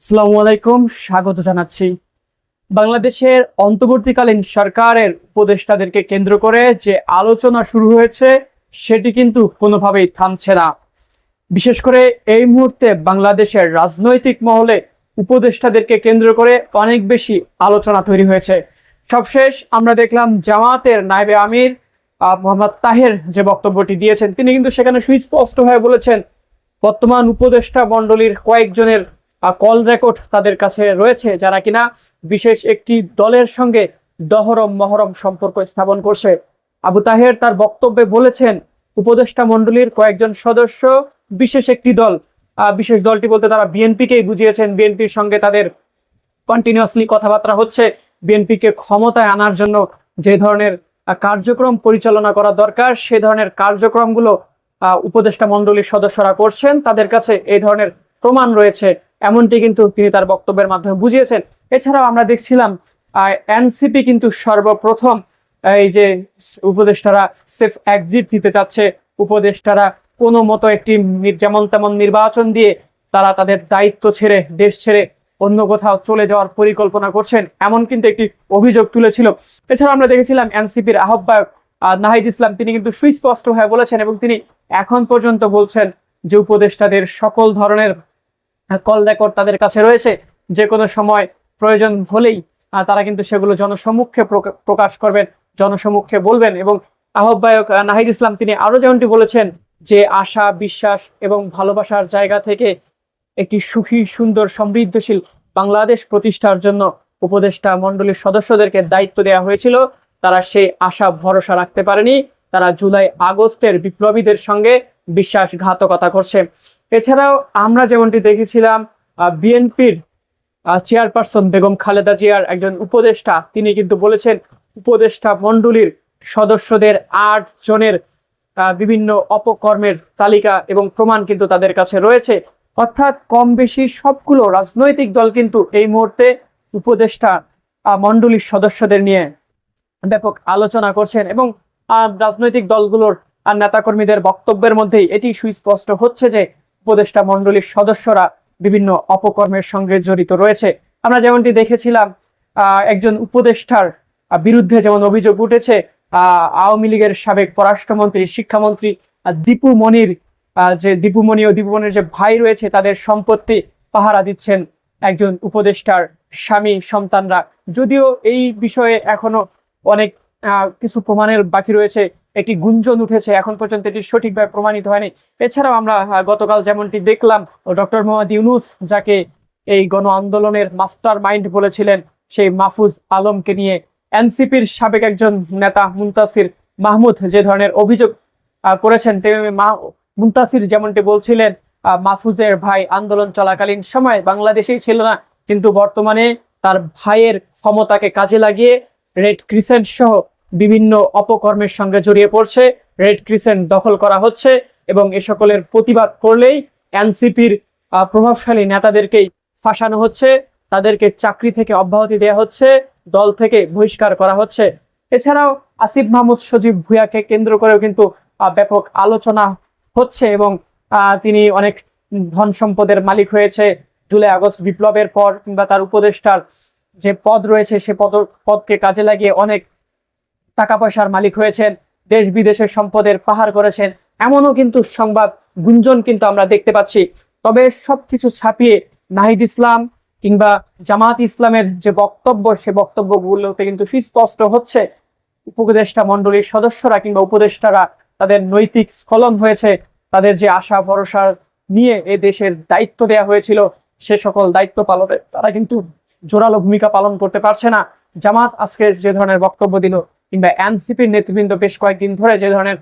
আসসালামু আলাইকুম স্বাগত জানাচ্ছি। বাংলাদেশের অন্তর্বর্তীকালীন সরকারের উপদেষ্টাদেরকে কেন্দ্র করে যে আলোচনা শুরু হয়েছে, সেটি কিন্তু কোনোভাবেই থামছে না। বিশেষ করে এই মুহূর্তে বাংলাদেশের রাজনৈতিক মহলে উপদেষ্টাদেরকে কেন্দ্র করে অনেক বেশি আলোচনা তৈরি হয়েছে। সবশেষ আমরা দেখলাম জামাতের নায়েবে আমির মোহাম্মদ তাহের যে বক্তব্যটি দিয়েছেন, তিনি কিন্তু সেখানে সুস্পষ্ট হয়ে বলেছেন, বর্তমান উপদেষ্টা মণ্ডলীর কয়েকজনের কল রেকর্ড তাদের কাছে রয়েছে যারা কিনা বিশেষ একটি দলের সঙ্গে দহরম মহরম সম্পর্ক স্থাপন করছে। আবু তাহের তার বক্তব্যে বলেছেন, উপদেষ্টা মণ্ডলীর কয়েকজন সদস্য বিশেষ একটি দল বিশেষ দলটি বলতে তারা বিএনপিকেই বুঝিয়েছেন। বিএনপির সঙ্গে তাদের কন্টিনিউয়াসলি কথাবার্তা হচ্ছে। বিএনপিকে ক্ষমতায় আনার জন্য যে ধরনের কার্যক্রম পরিচালনা করা দরকার, সে ধরনের কার্যক্রমগুলো উপদেষ্টা মণ্ডলীর সদস্যরা করছেন। তাদের কাছে এই ধরনের প্রমাণ রয়েছে। এমনটি কিন্তু তিনি তার বক্তব্যের মাধ্যমে বুঝিয়েছেন। এছাড়াও আমরা দেখছিলাম এনসিপি কিন্তু সর্বপ্রথম এই যে উপদেষ্টারা সেফ এক্সিট দিতে চাচ্ছে উপদেষ্টারা কোনো মতো একটি যেমন তেমন নির্বাচন দিয়ে তারা তাদের দায়িত্ব ছেড়ে দেশ ছেড়ে অন্য কোথাও চলে যাওয়ার পরিকল্পনা করছেন এমন কিন্তু একটি অভিযোগ তুলেছিল। এছাড়া আমরা দেখেছিলাম এনসিপির আহ্বায়ক আহ, নাহিদ ইসলাম তিনি কিন্তু সুস্পষ্ট হয়ে বলেছেন এবং তিনি এখন পর্যন্ত বলছেন যে উপদেষ্টাদের সকল ধরনের কল রেকর্ড তাদের কাছে রয়েছে। যে কোনো সময় প্রয়োজন হলেই তারা কিন্তু সেগুলো জনসম্মুখে প্রকা- প্রকাশ করবেন জনসম্মুখে বলবেন এবং আহ্বায়ক নাহিদ ইসলাম তিনি আরও যেমনটি বলেছেন যে আশা, বিশ্বাস এবং ভালোবাসার জায়গা থেকে একটি সুখী, সুন্দর, সমৃদ্ধশীল বাংলাদেশ প্রতিষ্ঠার জন্য উপদেষ্টা মণ্ডলীর সদস্যদেরকে দায়িত্ব দেওয়া হয়েছিল। তারা সেই আশা ভরসা রাখতে পারেনি। তারা জুলাই আগস্টের বিপ্লবীদের সঙ্গে বিশ্বাসঘাতকতা করছে। এছাড়াও আমরা যেমনটি দেখেছিলাম বিএনপির চেয়ারপারসন বেগম খালেদা জিয়ার একজন উপদেষ্টা, তিনি কিন্তু বলেছেন উপদেষ্টা মণ্ডলীর সদস্যদের আট জনের বিভিন্ন অপকর্মের তালিকা এবং প্রমাণ কিন্তু তাদের কাছে রয়েছে। অর্থাৎ কম বেশি সবগুলো রাজনৈতিক দল কিন্তু এই মুহূর্তে উপদেষ্টা মণ্ডলীর সদস্যদের নিয়ে ব্যাপক আলোচনা করছেন এবং রাজনৈতিক দলগুলোর নেতাকর্মীদের বক্তব্যের মধ্যেই এটি সুস্পষ্ট হচ্ছে যে উপদেষ্টা মণ্ডলীর সদস্যরা বিভিন্ন অপকর্মের সঙ্গে জড়িত রয়েছে। আমরা যেমনটি দেখেছিলাম একজন উপদেষ্টার বিরুদ্ধে যেমন অভিযোগ উঠেছে আওয়ামী লীগের সাবেক পররাষ্ট্রমন্ত্রী, শিক্ষামন্ত্রী দীপু মনির যে দীপু মনি ও দীপু মনির যে ভাই রয়েছে, তাদের সম্পত্তি পাহারা দিচ্ছেন একজন উপদেষ্টার স্বামী, সন্তানরা। যদিও এই বিষয়ে এখনও অনেক কিছু প্রমাণের বাকি রয়েছে একটি গুঞ্জন উঠেছে। এখন পর্যন্ত এটি সঠিকভাবে প্রমাণিত হয়নি। এছাড়াও আমরা গতকাল যেমনটি দেখলাম, ডক্টর মোহাম্মদ ইউনুস যাকে এই গণ আন্দোলনের মাস্টার মাইন্ড বলেছিলেন, সেই মাহফুজ আলমকে নিয়ে এনসিপির সাবেক একজন নেতা মুন্তাসির মাহমুদ যে ধরনের অভিযোগ করেছেন, তেমনি মুন্তাসির যেমনটি বলছিলেন মাহফুজের ভাই আন্দোলন চলাকালীন সময় বাংলাদেশেই ছিল না, কিন্তু বর্তমানে তার ভাইয়ের ক্ষমতাকে কাজে লাগিয়ে রেড ক্রিসেন্ট সহ বিভিন্ন অপকর্মের সঙ্গে জড়িয়ে পড়ছে। রেড ক্রিসেন্ট দখল করা হচ্ছে এবং এ সকলের প্রতিবাদ করলেই এনসিপির প্রভাবশালী নেতাদেরকেই ফাঁসানো হচ্ছে। তাদেরকে চাকরি থেকে অব্যাহতি দেওয়া হচ্ছে, দল থেকে বহিষ্কার করা হচ্ছে। এছাড়াও আসিফ মাহমুদ সজীব ভুয়াকে কেন্দ্র করেও কিন্তু ব্যাপক আলোচনা হচ্ছে এবং তিনি অনেক ধন সম্পদের মালিক হয়েছে। জুলাই আগস্ট বিপ্লবের পর কিংবা তার উপদেষ্টার যে পদ রয়েছে সে পদ, পদকে কাজে লাগিয়ে অনেক টাকা পয়সার মালিক হয়েছেন, দেশ বিদেশের সম্পদের পাহাড় করেছেন, এমনও কিন্তু সংবাদ, গুঞ্জন কিন্তু আমরা দেখতে পাচ্ছি। তবে সবকিছু ছাপিয়ে নাহিদ ইসলাম কিংবা জামাত ইসলামের যে বক্তব্য, সে বক্তব্যগুলোতে কিন্তু সুস্পষ্ট হচ্ছে। উপদেষ্টা মণ্ডলীর সদস্যরা কিংবা উপদেষ্টারা তাদের নৈতিক স্খলন হয়েছে, তাদের যে আশা, ভরসা নিয়ে এ দেশের দায়িত্ব দেওয়া হয়েছিল, সে সকল দায়িত্ব পালনে তারা কিন্তু জোরালো ভূমিকা পালন করতে পারছে না। জামাত আজকে যে ধরনের বক্তব্য দিল কিংবা এনসিপির নেতৃবৃন্দ বেশ কয়েকদিন ধরে যে ধরনের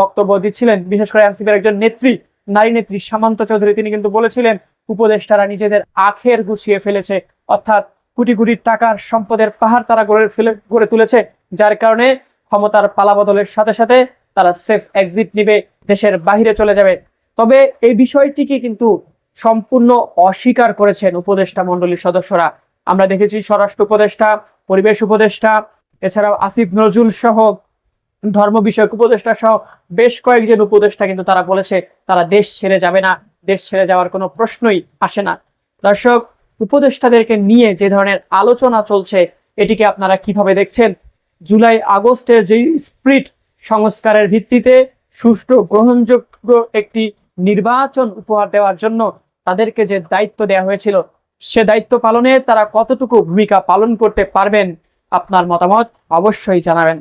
বক্তব্য দিচ্ছিলেন, বিশেষ করে এনসিপির একজন নেত্রী, নারী নেত্রী সামন্ত চৌধুরী, তিনি কিন্তু বলেছিলেন, উপদেষ্টারা নিজেদের আখের গুছিয়ে ফেলেছে, অর্থাৎ কোটি কোটি টাকার সম্পদের পাহাড় তারা গড়ে ফেলে, গড়ে তুলেছে, যার কারণে ক্ষমতার পালাবদলের সাথে সাথে তারা সেফ এক্সিট নিবে, দেশের বাহিরে চলে যাবে। তবে এই বিষয়টিকে কিন্তু সম্পূর্ণ অস্বীকার করেছেন উপদেষ্টা মন্ডলীর সদস্যরা। আমরা দেখেছি স্বরাষ্ট্র উপদেষ্টা, পরিবেশ উপদেষ্টা এছাড়াও আসিফ নজরুল সহ, ধর্ম বিষয়ক উপদেষ্টা সহ বেশ কয়েকজন উপদেষ্টা কিন্তু তারা বলেছে তারা দেশ ছেড়ে যাবে না, দেশ ছেড়ে যাওয়ার কোনো প্রশ্নই আসে না। দর্শক, উপদেষ্টাদেরকে নিয়ে যে ধরনের আলোচনা চলছে, এটিকে আপনারা কীভাবে দেখছেন? জুলাই আগস্টের যে স্প্রিট সংস্কারের ভিত্তিতে সুষ্ঠু গ্রহণযোগ্য একটি নির্বাচন উপহার দেওয়ার জন্য তাদেরকে যে দায়িত্ব দেওয়া হয়েছিল, সে দায়িত্ব পালনে তারা কতটুকু ভূমিকা পালন করতে পারবেন আপনার মতামত অবশ্যই জানাবেন।